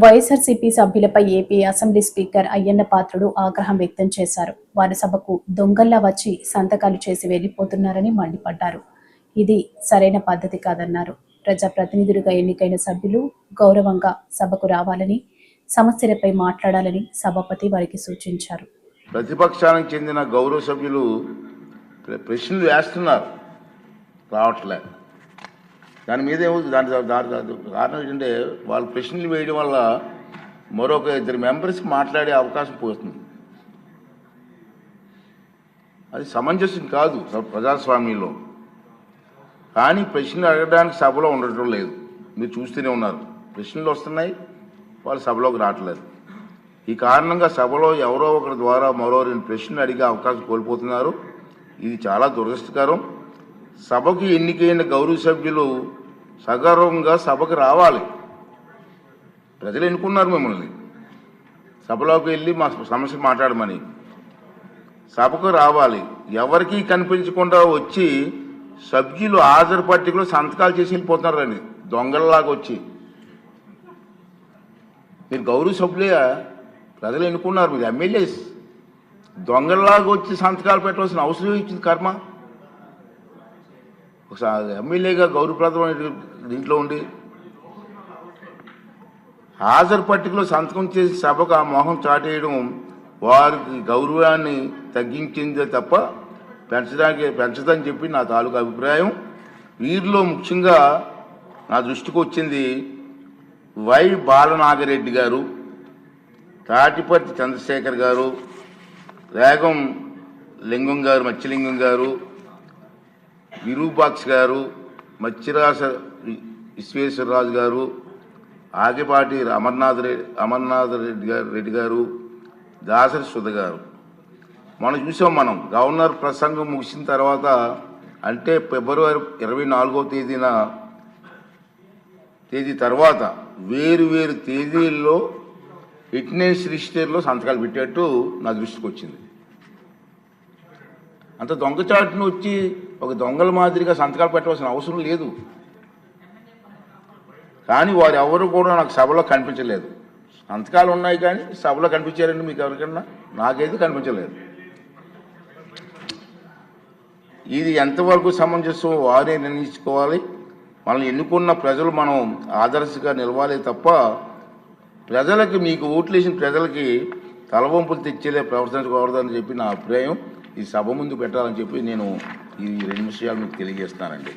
YSRCP సభ్యులపై AP assembly speaker Ayyanna Patrudu ఆగ్రహం వ్యక్తం చేశారు. వారి సభకు దొంగల్లా వచ్చి సంతకాలు చేసి వెళ్ళిపోతున్నారని మండిపడ్డారు. ఇది సరైన పద్ధతి కాదన్నారు. ప్రజాప్రతినిధులుగా ఎన్నికైన సభ్యులు గౌరవంగా సభకు రావాలని సమస్యలపై మాట్లాడాలని సభాపతి వారికి సూచించారు. ప్రతిపక్షానికి చెందిన గౌరవ సభ్యులు ప్రశ్నలు వేస్తున్నారు. రావట్లే. దాని మీద ఏమో దాని దాని కారణం ఏంటంటే వాళ్ళు ప్రశ్నలు వేయడం వల్ల మరొక ఇద్దరు మెంబర్స్కి మాట్లాడే అవకాశం పోతుంది. అది సమంజసం కాదు ప్రజాస్వామ్యంలో. కానీ ప్రశ్నలు అడగడానికి సభలో ఉండటం లేదు. మీరు చూస్తూనే ఉన్నారు. ప్రశ్నలు వస్తున్నాయి వాళ్ళు సభలోకి రావట్లేదు. ఈ కారణంగా సభలో ఎవరో ఒకరి ద్వారా మరో రెండు ప్రశ్నలు అడిగే అవకాశం కోల్పోతున్నారు. ఇది చాలా దురదృష్టకరం. సభకు ఎన్నికైన గౌరవ సభ్యులు సగర్వంగా సభకు రావాలి. ప్రజలు ఎన్నుకున్నారు మిమ్మల్ని. సభలోకి వెళ్ళి మా సమస్య మాట్లాడమని. సభకు రావాలి. ఎవరికీ కనిపించకుండా వచ్చి సభ్యులు హాజరు పట్టికలో సంతకాలు చేసి వెళ్ళిపోతున్నారండి దొంగలలాగా వచ్చి. మీరు గౌరవ సభ్యులే ప్రజలు ఎన్నుకున్నారు. మీరు ఎమ్మెల్యేస్. దొంగలలాగా వచ్చి సంతకాలు పెట్టవలసిన అవసరం ఇచ్చింది కర్మ? ఒకసారి ఎమ్మెల్యేగా గౌరవప్రదమైన దీంట్లో ఉండి హాజరు పట్టికలో సంతకం చేసి సభకు ఆ మొహం చాటేయడం వారికి గౌరవాన్ని తగ్గించిందే తప్ప పెంచడానికి పెంచదని చెప్పి నా తాలూకు అభిప్రాయం. వీరిలో ముఖ్యంగా నా దృష్టికి వచ్చింది వై బాలనాగరెడ్డి గారు తాటిపర్తి చంద్రశేఖర్ గారు రేగం లింగం గారు మత్స్యలింగం గారు విరూపాక్ష గారు మత్స్యరాస విశ్వేశ్వరరాజు గారు ఆగిపాటి అమర్నాథ్ రెడ్డి అమర్నాథ్ రెడ్డి గారు రెడ్డి గారు దాసరి సుధ గారు. మనం చూసాం మనం గవర్నర్ ప్రసంగం ముగిసిన తర్వాత అంటే ఫిబ్రవరి ఇరవై నాలుగో తేదీన తేదీ తర్వాత వేరు వేరు తేదీల్లో ఫిట్నెస్ రిజిస్టర్లో సంతకాలు పెట్టేట్టు నా దృష్టికి వచ్చింది అంత దొంగచాటును వచ్చి ఒక దొంగల మాదిరిగా సంతకాలు పెట్టవలసిన అవసరం లేదు. కానీ వారు ఎవరు కూడా నాకు సభలో కనిపించలేదు. సంతకాలు ఉన్నాయి కానీ సభలో కనిపించారండి మీకు ఎవరికన్నా? నాకైతే కనిపించలేదు. ఇది ఎంతవరకు సమంజసం వారే నిర్ణయించుకోవాలి. మనల్ని ఎన్నుకున్న ప్రజలు మనం ఆదర్శగా నిలవాలి తప్ప ప్రజలకి మీకు ఓట్లు వేసిన ప్రజలకి తలవంపులు తెచ్చేలే ప్రవర్తించకూడదని చెప్పి నా అభిప్రాయం. ఈ సభ ముందు పెట్టాలని చెప్పి నేను ఈ రెండు విషయాలు మీకు తెలియజేస్తానండి.